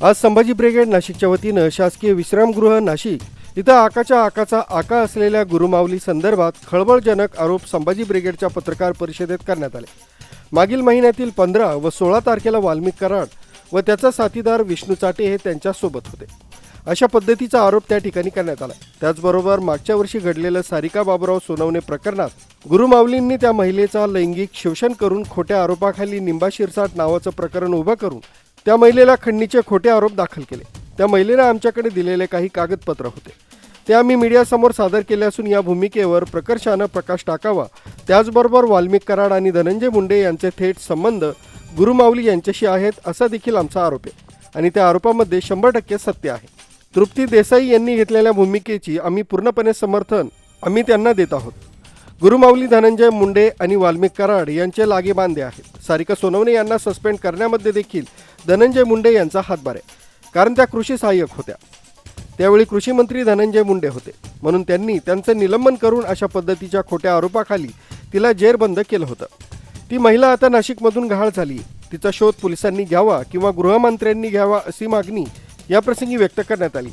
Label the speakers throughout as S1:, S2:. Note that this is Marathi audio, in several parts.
S1: आज संभाजी ब्रिगेड नाशिकच्या वतीनं शासकीय विश्रामगृह नाशिक इथं आकाच्या आकाचा आका असलेल्या गुरुमावली संदर्भात खळबळजनक आरोप संभाजी ब्रिगेडच्या पत्रकार परिषदेत करण्यात आले. मागील महिन्यातील पंधरा व सोळा तारखेला वाल्मिक कराड व त्याचा साथीदार विष्णू चाटे हे त्यांच्यासोबत होते. अशा पद्धतीचा आरोप त्या ठिकाणी करण्यात आला. त्याचबरोबर मागच्या वर्षी घडलेलं सारिका बाबुराव सोनवणे प्रकरणात गुरुमावलींनी त्या महिलेचा लैंगिक शोषण करून खोट्या आरोपाखाली निंबा शिरसाट नावाचं प्रकरण उभं करून त्या महिलेला खंडणीचे खोटे आरोप दाखल केले. त्या महिलेनं आमच्याकडे दिलेले काही कागदपत्र होते. ते आम्ही मीडियासमोर सादर केले असून या भूमिकेवर प्रकर्षानं प्रकाश टाकावा त्याचबरोबर वाल्मिक कराड आणि धनंजय मुंडे यांचे थेट संबंध गुरुमाऊली यांच्याशी आहेत असा देखील आमचा आरोप आहे. आणि त्या आरोपामध्ये शंभर टक्के सत्य आहे. तृप्ती देसाई यांनी घेतलेल्या भूमिकेची आम्ही पूर्णपणे समर्थन आम्ही त्यांना देत आहोत. गुरुमाऊली धनंजय मुंडे आणि वाल्मिक कराड यांचे लागे बांधे आहेत. सारिका सोनवणे यांना सस्पेंड करण्यामध्ये देखील धनंजय मुंडे यांचा हातभार आहे. कारण त्या कृषी सहाय्यक होत्या. त्यावेळी कृषी मंत्री धनंजय मुंडे होते. म्हणून त्यांनी त्यांचं निलंबन करून अशा पद्धतीच्या खोट्या आरोपाखाली तिला जेरबंद केलं होतं. ती महिला आता नाशिकमधून गहाळ झाली. तिचा शोध पोलिसांनी घ्यावा किंवा गृहमंत्र्यांनी घ्यावा अशी मागणी याप्रसंगी व्यक्त करण्यात आली.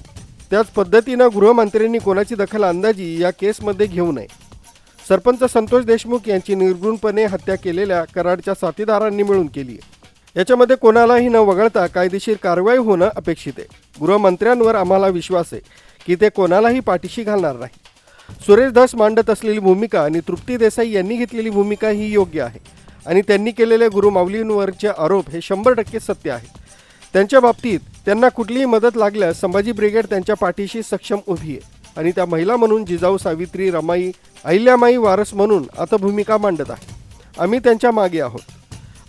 S1: त्याच पद्धतीनं गृहमंत्र्यांनी कोणाची दखल अंदाजी या केसमध्ये घेऊ नये. सरपंच संतोष देशमुख यांची निर्गुणपणे हत्या केलेल्या कराडच्या साथीदारांनी मिळून केली आहे याच्यामध्ये कोणालाही न वगळता कायदेशीर कारवाई होणं अपेक्षित आहे. गृहमंत्र्यांवर आम्हाला विश्वास आहे की ते कोणालाही पाठीशी घालणार नाही. सुरेश धस मांडत असलेली भूमिका आणि तृप्ती देसाई यांनी घेतलेली भूमिका ही योग्य आहे आणि त्यांनी केलेले गुरुमाऊलींवरचे आरोप हे शंभर टक्के सत्य आहे. त्यांच्या बाबतीत त्यांना कुठलीही मदत लागल्यास संभाजी ब्रिगेड त्यांच्या पाठीशी सक्षम उभी आहे आणि त्या महिला म्हणून जिजाऊ सावित्री रमाई अहिल्यामाई वारस म्हणून आता भूमिका मांडत आहे. आम्ही त्यांच्या मागे आहोत.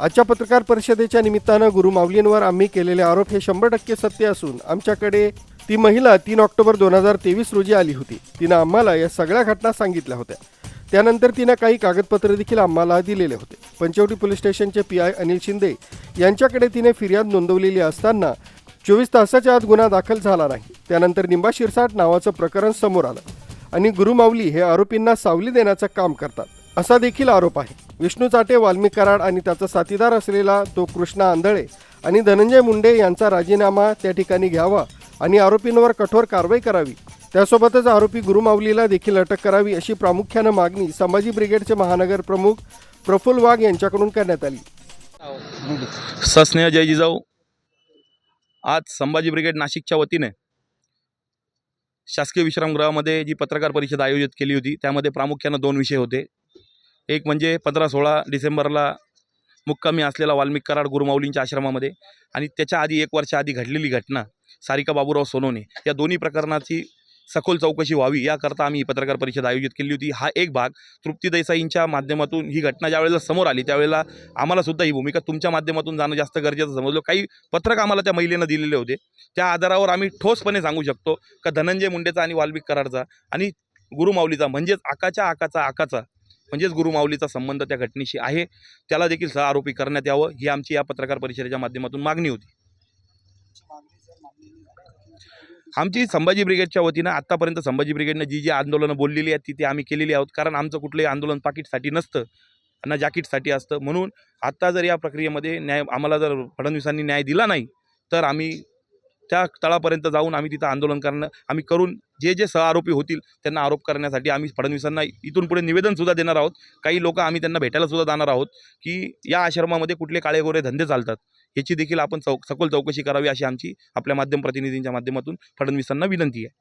S1: आजच्या पत्रकार परिषदेच्या निमित्तानं गुरुमावलींवर आम्ही केलेले आरोप हे शंभर टक्के सत्य असून आमच्याकडे ती महिला तीन ऑक्टोबर दोन हजार तेवीस रोजी आली होती. तिनं आम्हाला या सगळ्या घटना सांगितल्या होत्या. त्यानंतर तिनं काही कागदपत्र देखील आम्हाला दिलेले होते. पंचवटी पोलीस स्टेशनचे पी आय अनिल शिंदे यांच्याकडे तिने फिर्याद नोंदवलेली असताना चोवीस तासाच्या आत गुन्हा दाखल झाला नाही. त्यानंतर निंबा शिरसाट नावाचं प्रकरण समोर आलं आणि गुरुमाऊली हे आरोपींना सावली देण्याचं काम करतात. असा देखील आरोप आहे. विष्णू चाटे वाल्मिक कराड आणि त्याचा साथीदार असलेला तो कृष्णा आंधळे आणि धनंजय मुंडे यांचा राजीनामा त्या ठिकाणी घ्यावा आणि आरोपींवर कठोर कारवाई करावी. त्यासोबतच आरोपी गुरुमाऊलीला देखील अटक करावी अशी प्रामुख्यानं मागणी संभाजी ब्रिगेडचे महानगर प्रमुख प्रफुल्ल वाघ यांच्याकडून करण्यात आली.
S2: सस्नेह जय जिजाऊ आज संभाजी ब्रिगेड नाशिकच्या वतीने शासकीय विश्रामगृहामध्ये जी पत्रकार परिषद आयोजित केली होती त्यामध्ये प्रामुख्यानं दोन विषय होते. एक म्हणजे पंधरा सोळा डिसेंबरला मुक्कामी असलेला वाल्मिक कराड गुरुमाऊलींच्या आश्रमामध्ये आणि त्याच्या आधी एक वर्षाआधी घडलेली घटना सारिका बाबूराव सोनवणे या दोन्ही प्रकरणाची सखोल चौकशी व्हावी याकरता आम्ही ही पत्रकार परिषद आयोजित केली होती. हा एक भाग तृप्ती देसाईंच्या माध्यमातून ही घटना ज्यावेळेला समोर आली त्यावेळेला आम्हालासुद्धा ही भूमिका तुमच्या माध्यमातून जाणं जास्त गरजेचं समजलं. काही पत्रक आम्हाला त्या महिलेनं दिलेले होते. त्या आधारावर आम्ही ठोसपणे सांगू शकतो का धनंजय मुंडेचा आणि वाल्मिक कराडचा आणि गुरुमाऊलीचा म्हणजेच आकाच्या आकाचा आकाचा म्हणजेच गुरुमाऊलीचा संबंध त्या घटनेशी आहे. त्याला देखील सह आरोपी करण्यात यावं ही आमची या पत्रकार परिषदेच्या माध्यमातून मागणी होती. आमची संभाजी ब्रिगेडच्या वतीनं आत्तापर्यंत संभाजी ब्रिगेडनं जी जी आंदोलनं बोललेली आहेत ती आम्ही केलेली आहोत. कारण आमचं कुठलंही आंदोलन पाकिटसाठी नसतं ना जॅकेटसाठी असतं. म्हणून आत्ता जर या प्रक्रियेमध्ये न्याय आम्हाला जर फडणवीसांनी न्याय दिला नाही तर आम्ही त्या तळापर्यंत जाऊन आम्ही तिथं आंदोलन करणं आम्ही करून जे जे सहआरोपी होतील त्यांना आरोप करण्यासाठी आम्ही फडणवीसांना इथून पुढे निवेदनसुद्धा देणार आहोत. काही लोक आम्ही त्यांना भेटायला सुद्धा जाणार आहोत की या आश्रमामध्ये कुठले काळेगोरे धंदे चालतात. याची देखील आपण चौ सखोल चौकशी करावी अशी आमची आपल्या माध्यम प्रतिनिधींच्या माध्यमातून फडणवीसांना विनंती आहे.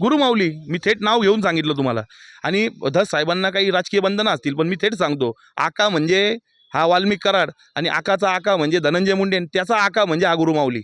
S2: गुरुमाऊली मी थेट नाव घेऊन सांगितलं तुम्हाला. आणि धस साहेबांना काही राजकीय बंधनं असतील पण मी थेट सांगतो आका म्हणजे हा वाल्मिक कराड आणि आकाचा आका म्हणजे धनंजय मुंडे त्याचा आका म्हणजे हा गुरुमाऊली